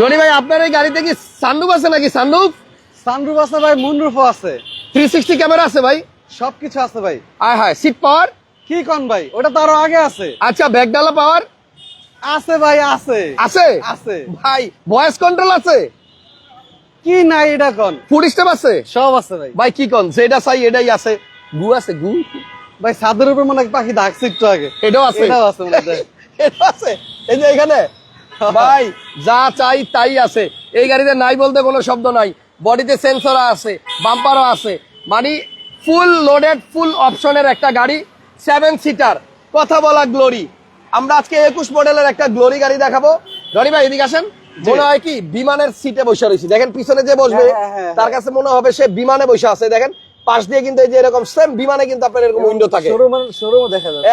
রনি ভাই আপনার এই গাড়িতে কি সানরুফ আছে নাকি সানরুফ সানরুফ আছে ভাই মুনরুফও আছে। থ্রি সিক্সটি ক্যামেরা আছে ভাই? সবকিছু আছে ভাই। আয় হায় সিট পাওয়ার কি কন ভাই ওটা তো আরও আগে আছে। আচ্ছা ব্যাগডালা পাওয়ার আছে ভাই আছে। আছে? আছে। ভাই ভয়েস কন্ট্রোল আছে? কি নাই এটা কন? ফুড স্টেপ আছে? সব আছে ভাই। ভাই কি কন? যেটা চাই এটাই আছে। গু আছে গু? ভাই ছাদের উপর মনে পাখি ডাকছে একটু আগে। এটাও আছে? এটাও আছে মনে হয়। এটা আছে? এই যে এখানে? ভাই যা চাই তাই আছে। এই গাড়িতে নাই বলতে কোনো শব্দ নাই। বডিতে সেন্সর আছে বাম্পারও আছে। মানে ফুল লোডেড ফুল অপশনের একটা গাড়ি সেভেন সিটার কথা বলা গ্লোরি আমরা আজকে একুশ মডেলের একটা গ্লোরি গাড়ি দেখাবো। রনি ভাই এদিকে আসেন। মনে হয় কি বিমানের সিটে বসে রয়েছি। দেখেন পিছনে যে বসবে হ্যাঁ, হ্যাঁ, তার কাছে মনে হবে সে বিমানে বসে আছে। দেখেন পাশ দিয়ে কিন্তু এই যে এরকম সেম বিমানে কিন্তু আপনার এরকম উইন্ডো থাকে।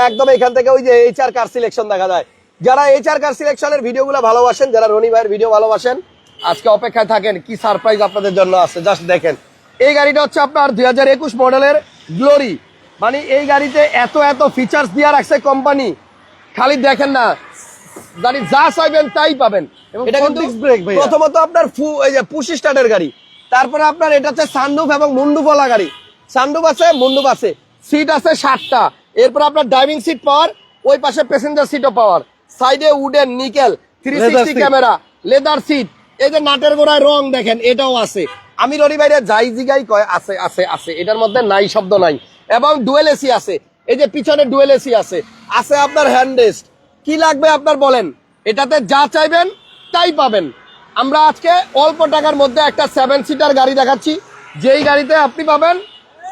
একদম এখান থেকে ওই যে এইচআর কার সিলেকশন দেখা যায়। যারা এইচআর কার সিলেকশনের ভিডিওগুলো ভালোবাসেন যারা রনি ভাইয়ের ভিডিও ভালোবাসেন আজকে অপেক্ষায় থাকেন কি সারপ্রাইজ আপনাদের জন্য আছে জাস্ট দেখেন। এই গাড়িটা হচ্ছে আপনার দুই হাজার একুশ মডেলের গ্লোরি মানে এই গাড়িতে এত এত ফিচার্স দিয়ে রাখছে কোম্পানি খালি দেখেন না গাড়ি যা চাইবেন তাই পাবেন। এটা কিন্তু। প্রথমত আপনার এই যে পুশ স্টার্টের গাড়ি। তারপরে আপনার এটা হচ্ছে সানরুফ এবং মুন্ডুফলা গাড়ি। সানরুফ আছে মুন্ডুফ আছে। সিট আছে ষাটটা। এরপর আপনার ড্রাইভিং সিট পাওয়ার ওই পাশে প্যাসেঞ্জার সিটও পাওয়ার সাইডে wooden nickel three sixty camera leather seat এই যে নাটের গোড়ায় রং দেখেন এটাও আছে। আমি রনি বাইরে যাই জিগাই কয় আছে আছে আছে। এটার মধ্যে নাই শব্দ নাই। এবং ডুয়েল এসি আছে। এই যে পিছনে ডুয়েল এসি আছে। আছে আপনার হ্যান্ড রেস্ট কি লাগবে আপনার বলেন? এটাতে যা চাইবেন তাই পাবেন। আমরা আজকে অল্প টাকার মধ্যে একটা সেভেন সিটার গাড়ি দেখাচ্ছি। যেই গাড়িতে আপনি পাবেন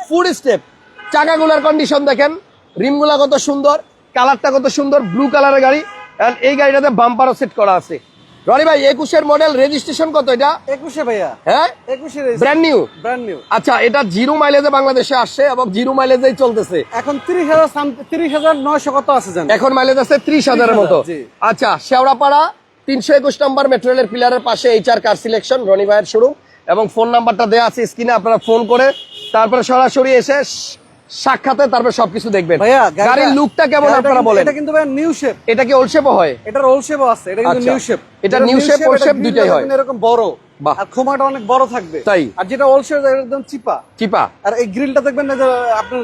ফুড স্টেপ চাকাগুলার কন্ডিশন দেখেন। রিমগুলা কত সুন্দর কালারটা কত সুন্দর ব্লু কালারের গাড়ি। এই গাড়িটাতে বাম্পারও সেট করা আছে। রনি ভাই একুশের মডেল রেজিস্ট্রেশন কত এটা? একুশে ভাইয়া। হ্যাঁ? একুশে ব্র্যান্ড নিউ ব্র্যান্ড নিউ আচ্ছা এটা জিরো মাইলেজে বাংলাদেশে আসছে এবং জিরো মাইলেজেই চলতেছে। এখন তিরিশ হাজার তিরিশ হাজার নয়শো কত আছে জানেন? এখন মাইলেজ আছে ত্রিশ হাজারের মতো। আচ্ছা শেওড়াপাড়া তিনশো একুশ নম্বর মেট্রো রেলের পিলারের পাশে এইচআর কার সিলেকশন রনি ভাইয়ের শোরুম এবং ফোন নাম্বারটা দেওয়া আছে স্ক্রিনে আপনারা ফোন করে তারপরে সরাসরি এসে সাক্ষাতে তারপরে সবকিছু দেখবেন। গাড়ির লুকটা কেমন আপনারা বলেন? এটা কিন্তু ভাই নিউ শেপ এটা কি ওলশেপও হয়? এটা রোল শেপও আছে এটা কিন্তু আচ্ছা। নিউ শেপ এটা new shape, old shape দুইটাই হয়। এরকম বড়। বাহ। আর খোমাটা অনেক বড় থাকবে। তাই? আর যেটা ওল শেপ একদম চিপা। চিপা? আর এই গ্রিলটা দেখবেন না যে আপনার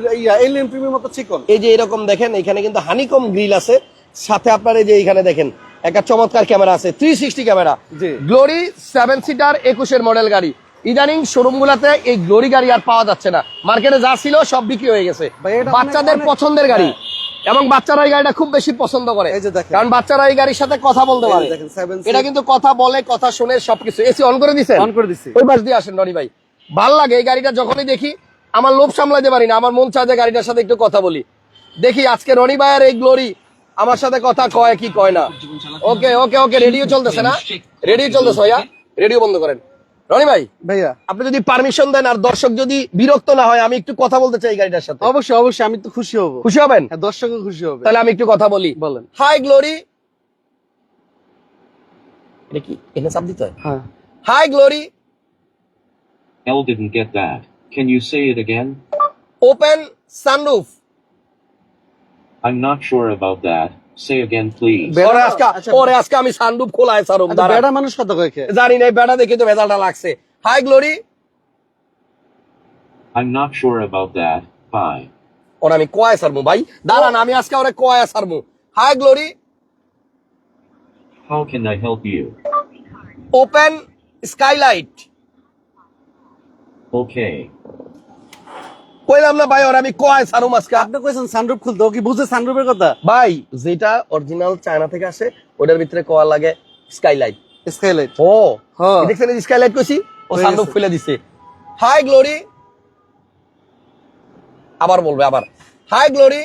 এলিয়েন প্রিমিয়ার মতো চিকন। এই যে এরকম দেখেন এখানে কিন্তু হানিকম গ্রিল আছে। সাথে আপনার এই যে এখানে দেখেন একটা চমৎকার ক্যামেরা আছে থ্রি সিক্সটি ক্যামেরা। জি। গ্লোরি সেভেন সিটার একুশের মডেল গাড়ি। ইদানিং শোরুম গুলাতে এই গ্লোরি গাড়ি আর পাওয়া যাচ্ছে না। মার্কেটে যা ছিল সব বিক্রি হয়ে গেছে। ভাই, এটা অনেক- বাচ্চাদের পছন্দের গাড়ি। হ্যাঁ। এবং বাচ্চারা এই গাড়িটা খুব বেশি পছন্দ করে। এই যে দেখেন। কারণ বাচ্চারা এই গাড়ির সাথে কথা বলতে পারে। এটা কিন্তু কথা বলে কথা শুনে সবকিছু। এসি অন করে দিছেন? অন করে দিছি। ওই পাশ দিয়ে আসেন রনি ভাই। ভালো লাগে এই গাড়িটা যখনই দেখি আমার লোভ সামলাতে পারি না। আমার মন চায় যে গাড়িটার সাথে একটু কথা বলি। দেখি আজকে রনি ভাইয়ের এই গ্লোরি আমার সাথে কথা কয় কি কয় না। ওকে ওকে ওকে রেডিও চলতেছে না? রেডিও চলতেছে ভাইয়া। রেডিও বন্ধ করেন। রনি ভাই ভাইয়া। আপনি যদি পারমিশন দেন আর দর্শক যদি বিরক্ত না হয় আমি একটু কথা বলতে চাই গাড়িটার সাথে। অবশ্যই অবশ্যই আমি তো খুশি হব। খুশি হবেন? হ্যাঁ দর্শকও খুশি হবে। তাহলে আমি একটু কথা বলি। বলেন। হাই গ্লোরি এটা কি এনে চাপ দিতে হয়? হ্যাঁ। Hi Glory L didn't get that. Can you say it again? Open sunroof I'm not sure about that. Say again, please. বেড়া- আজকে আচ্ছা। পরে আজকে আমি সানরুফ খোলায় সারুম আচ্ছা, বেড়া মানুষ কত কয় জানি না বেড়া দেখে তো ভেজালটা লাগছে hi Glory I'm not sure about that. Bye. ওর আমি কয় সারমু ভাই দাঁড়ান আমি আজকে ওরে কয় সারমু hi Glory How can I help you? Open skylight Okay. কইলাম না ভাই ওর আমি কয় সারুম আজকে আপনি কইছেন সানরুফ খুলতে ও কি বুঝে সানরুফের কথা ভাই যেটা অরিজিনাল চায়না থেকে আসে ওটার ভিতরে কোয়া লাগে স্কাইলাইট স্কাইলাইট ও হ্যাঁ। দেখছেন স্কাইলাইট কইছি ও সানরুফ খুলে দিছে হাই গ্লোরি আবার বলবে আবার hi Glory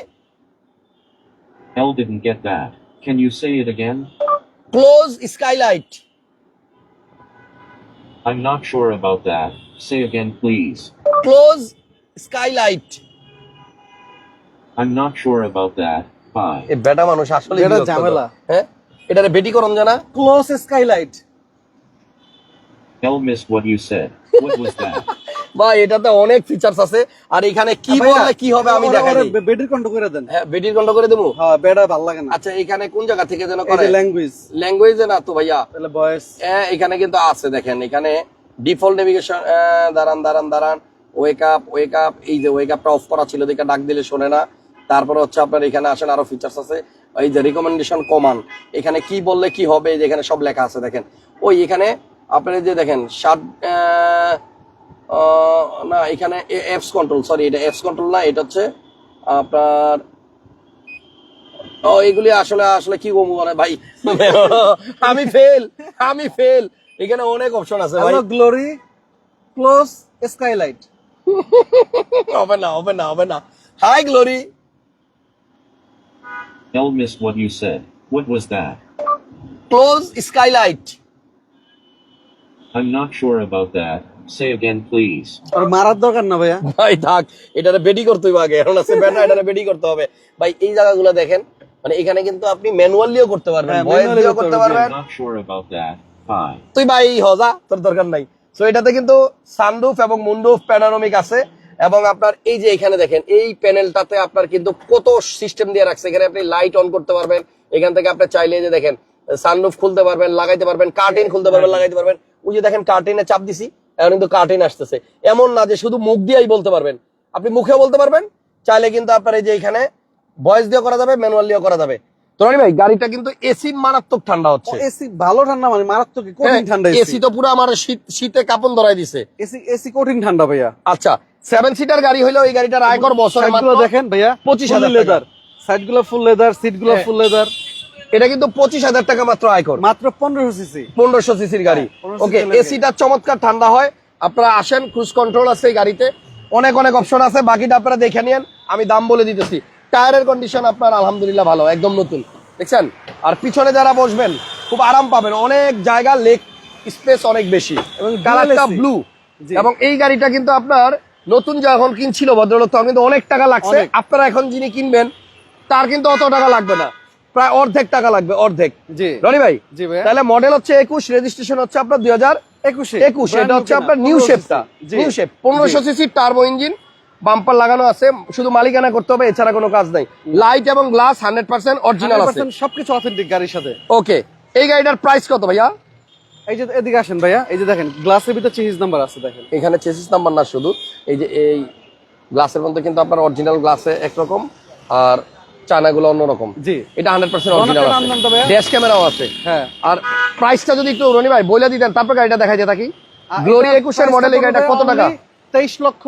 L didn't get that. Can you say it again? Close skylight I'm not sure about that. Say again, please. Close skylight I'm not sure about that. Bye. এ বেটা মানুষ আসলে বিরক্ত ঝামেলা। হ্যাঁ? এটারে বেটি করন জানা? Close skylight L missed what you said. What was that? ভাই এটাতে অনেক ফিচার্স আছে। আর এখানে কি বললে কি হবে আমি দেখাই দিই। বেডির কন্ট করে দেন। হ্যাঁ বেডির কন্ট করে দেবো? হ্যাঁ বেডা ভালো লাগে না। আচ্ছা এখানে কোন জায়গা থেকে যেন করে? ল্যাঙ্গুয়েজ ল্যাঙ্গুয়েজে না তো ভাইয়া। তাহলে বয়স। হ্যাঁ, এখানে কিন্তু আছে দেখেন। এখানে ডিফল্ট নেভিগেশন দাঁড়ান দাঁড়ান দাঁড়ান। ওয়েক আপ ওয়েক আপ এই যে ওয়েক আপটা অফ করা ছিল, দেখে ডাক দিলে শোনে না। তারপরে হচ্ছে আপনার এখানে আসেন, আরও ফিচার্স আছে। এই যে রিকমেন্ডেশন কমান। এখানে কি বললে কি হবে যে এখানে সব লেখা আছে, দেখেন। ওই এখানে আপনার যে দেখেন শার্ট না, এখানে এফস কন্ট্রোল সরি এটা এফস কন্ট্রোল না, এটা হচ্ছে আপনার, ও, এগুলি আসলে আসলে কি বলব মানে ভাই, আমি ফেল আমি ফেল এখানে অনেক অপশন আছে ভাই। গ্লোরি ক্লোজ স্কাইলাইট হবে না হবে না হবে না hi Glory L missed what you said. What was that? Close skylight I'm not sure about that. Say again, please. আর মারার দরকার না ভাইয়া ভাই থাক এটারে বেডি করতে হবে আগে এখন আছে ব্যাটা এটারে বেডি করতে হবে ভাই এই জায়গাগুলো দেখেন মানে এখানে কিন্তু আপনি ম্যানুয়ালিও করতে পারবেন হ্যাঁ, ভয়েস manually দিয়েও করতে করতে পারবেন, পারবেন I'm not sure about that. Fine. তুই ভাই হজা তোর দরকার নাই সো এটাতে কিন্তু সানরুফ এবং মুন্ডুফ প্যানারোমিক আছে এবং আপনার এই যে এখানে দেখেন এই প্যানেলটাতে আপনার কিন্তু কত সিস্টেম দিয়ে রাখছে। এখানে আপনি লাইট অন করতে পারবেন এখান থেকে আপনি চাইলে যে দেখেন সানরুফ খুলতে পারবেন লাগাইতে পারবেন কার্টেন খুলতে পারবেন লাগাইতে পারবেন। ওই যে দেখেন কার্টেনে চাপ দিছি এখন কিন্তু কার্টেন আসতেছে। এমন না যে শুধু মুখ দিয়েই বলতে পারবেন। আপনি মুখেও বলতে পারবেন চাইলে কিন্তু আপনার এই যে এখানে ভয়েস দিয়ে করা যাবে ম্যানুয়াল দিয়েও করা যাবে। তো রানি ভাই গাড়িটা কিন্তু এসি মারাত্মক ঠান্ডা হচ্ছে। এসি ভালো ঠান্ডা মানে মারাত্মক কঠিন ঠান্ডা এসি? এসি তো পুরো আমার শীত শীতে কাপন ধরাই দিছে। এসি এসি কঠিন ঠান্ডা ভাইয়া। আচ্ছা সেভেন সিটার গাড়ি হইলেও এই গাড়িটার আয়কর বছরে মাত্র দেখেন ভাইয়া 25,000 টাকা। লেদার সাইডগুলো ফুল লেদার সিটগুলো হ্যাঁ। ফুল লেদার এটা কিন্তু পঁচিশ হাজার টাকা মাত্র আয়কর। মাত্র পনেরোশো সিসি পনেরোশো সিসির গাড়ি। হ্যাঁ, 1500 ওকে। এসিটা চমৎকার ঠান্ডা হয়। আপনারা আসেন ক্রুজ কন্ট্রোল আছে এই গাড়িতে। অনেক অনেক অপশন আছে। বাকিটা আপনারা দেখে নিন আমি দাম বলে দিতেছি। টায়ারের কন্ডিশন আপনার আলহামদুলিল্লাহ ভালো একদম নতুন। দেখছেন? আর পিছনে যারা বসবেন খুব আরাম পাবেন। অনেক জায়গা লেক স্পেস অনেক বেশি। এবং কালারটা ব্লু এবং এই গাড়িটা কিন্তু আপনার নতুন যখন কিনছিল ভদ্রলোক তখন কিন্তু অনেক টাকা লাগছে। আপনারা এখন যিনি কিনবেন তার কিন্তু অত টাকা লাগবে না। প্রায় অর্ধেক টাকা লাগবে অর্ধেক। জি। রনি ভাই তাহলে মডেল হচ্ছে একুশ রেজিস্ট্রেশন হচ্ছে আপনার দুই হাজার একুশে। একুশ। এটা হচ্ছে আপনার নিউ শেপটা নিউ শেপ পনেরোশো সিসি টার্বো ইঞ্জিন বাম্পার লাগানো আছে শুধু মালিকানা করতে হবে এছাড়া কোনো কাজ নাই। লাইট এবং গ্লাস হান্ড্রেড পার্সেন্ট অরিজিনাল আছে। সবকিছু অথেন্টিক গাড়ির সাথে। ওকে এই গাড়িটার প্রাইস কত ভাইয়া? এই যে এদিকে আসেন ভাইয়া এই যে দেখেন গ্লাসের ভিতরে চেঞ্জ নাম্বার আছে দেখেন। এখানে চেসিস নাম্বার না শুধু এই যে এই গ্লাসের মধ্যে কিন্তু আপনার অরিজিনাল গ্লাসে একরকম আর চায়নাগুলো অন্যরকম। জি। এটা হান্ড্রেড পার্সেন্ট অরিজিনাল নাম ড্যাশ ক্যামেরাও আছে। হ্যাঁ। আর প্রাইসটা যদি একটু রনি ভাই বলে দিতেন তারপর গাড়িটা দেখা যায় থাকি। গ্লোরি একুশের মডেল এই গাড়িটা কত টাকা? তেইশ লক্ষ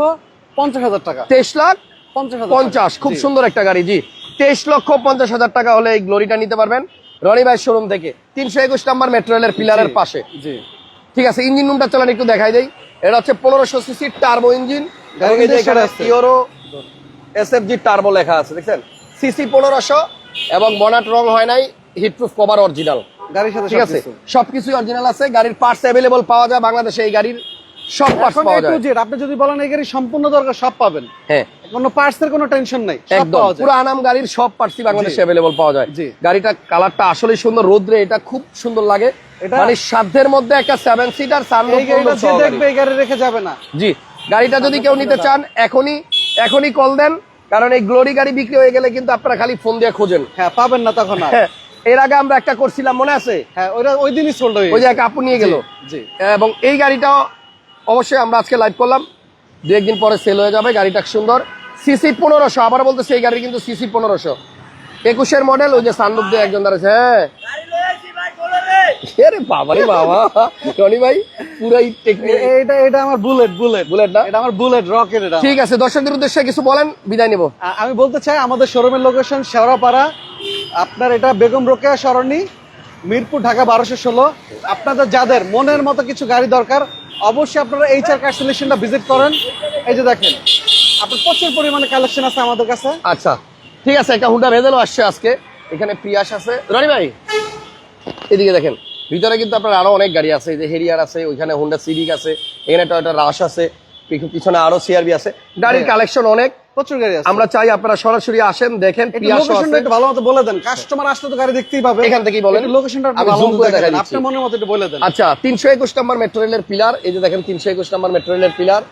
পঞ্চাশ হাজার টাকা। তেইশ লাখ পঞ্চাশ। খুব সুন্দর একটা গাড়ি জি। তেইশ লক্ষ পঞ্চাশ হাজার টাকা হলে এই গ্লোরিটা নিতে পারবেন। রনি ভাই শোরুম থেকে। তিনশো একুশ নাম্বার মেট্রো রেলের পিলারের পাশে। জি। ঠিক আছে ইঞ্জিন রুমটা চলেন একটু দেখাই দেই। এটা হচ্ছে পনেরোশো CC turbo engine SFG turbo লেখা আছে দেখছেন? সিসি পনেরোশো এবং বনাট রং হয় নাই হিটপ্রুফ কভার অরিজিনাল গাড়ির সাথে ঠিক আছে সবকিছু। সবকিছুই অরিজিনাল আছে গাড়ির পার্টস অ্যাভেলেবল পাওয়া যায় বাংলাদেশে এই গাড়ির। সব পার্টস পাওয়া যায়। আপনি যদি বলেন এই গাড়ি সম্পূর্ণ দরকার সব পাবেন। হ্যাঁ। কোনো পার্টস এর কোনো টেনশন নাই সব একদম। পাওয়া যায়। পুরো আনাম গাড়ির সব পার্টসই বাংলাদেশে। অ্যাভেলেবল পাওয়া যায়। গাড়িটা কালারটা আসলেই সুন্দর রোদ্রে এটা খুব সুন্দর লাগে। মানে সাধ্যের মধ্যে একটা সেভেন সিটার এই গাড়িটা যে দেখবে এই গাড়ি রেখে যাবে না। জি। গাড়িটা যদি কেউ নিতে চান এখনই এখনই কল দেন। কারণ এই গ্লোরি গাড়ি বিক্রি হয়ে গেলে কিন্তু আপনারা খালি ফোন দিয়ে খোঁজেন। হ্যাঁ পাবেন না তখন আর। হ্যাঁ, এর আগে আমরা একটা করছিলাম মনে আছে? হ্যাঁ ওই দিনই সোল্ড হয়ে ওই যে এক আপু নিয়ে গেল। জি। এবং এই গাড়িটাও অবশ্যই আমরা আজকে লাইভ করলাম। দু একদিন পরে সেল হয়ে যাবে গাড়িটা সুন্দর। সিসি পনেরোশো আবার বলতে সেই গাড়ি কিন্তু সিসি পনেরোশো। একুশের মডেল ওই যে সান্ডুপ দিয়ে একজন দাঁড়াচ্ছে হ্যাঁ। আরে বাবা রে বাবা রনি ভাই পুরাই টেকনিক এটা এটা আমার বুলেট বুলেট বুলেট না? এটা আমার বুলেট রকেট এটা ঠিক আছে দর্শকদের উদ্দেশ্যে কিছু বলেন বিদায় নেব। আমি বলতে চাই আমাদের শোরুমের লোকেশন শেওড়াপাড়া। আপনার এটা বেগম রোকেয়া সরণি মিরপুর ঢাকা বারোশো ষোলো। আপনাদের যাদের মনের মতো কিছু গাড়ি দরকার অবশ্যই আপনারা এইচ আর কার সিলেকশনটা ভিজিট করেন। এই যে দেখেন আপনার প্রচুর পরিমাণে কালেকশন আছে আমাদের কাছে। আচ্ছা ঠিক আছে একটা হুন্ডা ভেজেলও আসছে আজকে। এখানে পিয়াস আছে। রনি ভাই এদিকে দেখেন ভিতরে কিন্তু আপনার আরও অনেক গাড়ি আছে। এই যে হেরিয়ার আছে ওইখানে হুন্ডা সিভিক আছে এখানে টয়টা রাশ আছে পিছু- পিছনে আরও সিআরবি আছে। গাড়ির হ্যাঁ। কালেকশন অনেক। প্রচুর গাড়ি আছে। আমরা চাই আপনারা সরাসরি আসেন দেখেন লোকেশনটা একটু ভালো মতো বলে দেন। কাস্টমার আসলে তো গাড়ি দেখতেই পাবে। এখান থেকেই বলেন। লোকেশনটা ভালো মতো করে দেখান। দেখাই দিচ্ছি। আপনার মনের মতো একটু বলে দেন। আচ্ছা তিনশো একুশ নম্বর মেট্রো রেলের পিলার এই যে দেখেন তিনশো একুশ নম্বর মেট্রো রেলের পিলার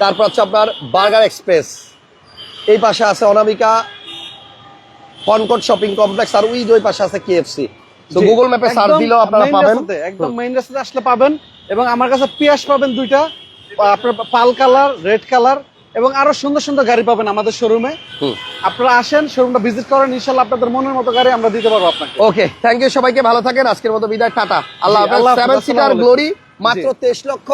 তারপর হচ্ছে আপনার বার্গার এক্সপ্রেস এই পাশে আছে অনামিকা কনকট শপিং কমপ্লেক্স আর ওই ওই পাশে আছে কেএফসি তো গুগল ম্যাপে সার্চ দিলেও আপনারা পাবেন। একদম মেইন রাস্তাতে আসলে পাবেন। এবং আমার কাছে পিয়াস পাবেন দুইটা। আপনার পাল কালার রেড কালার। এবং আরও সুন্দর সুন্দর গাড়ি পাবেন আমাদের শোরুমে আপনারা আসেন শোরুমটা ভিজিট করেন ইনশাল্লাহ আপনাদের মনের মতো গাড়ি আমরা দিতে পারব আপনাকে। ওকে থ্যাংক ইউ সবাইকে ভালো থাকেন আজকের মতো বিদায় টাটা। আল্লাহ সেভেন সিটার গ্লোরি মাত্র তেইশ লক্ষ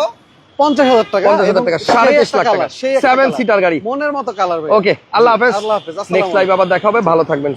পঞ্চাশ হাজার টাকা। পঞ্চাশ হাজার টাকা, সাড়ে তেইশ লাখ টাকা। সেভেন seater গাড়ি। মনের মতো কালার ওকে আল্লাহ হাফেজ। আল্লাহ হাফেজ নেক্সট লাইভ আবার দেখা হবে ভালো থাকবেন।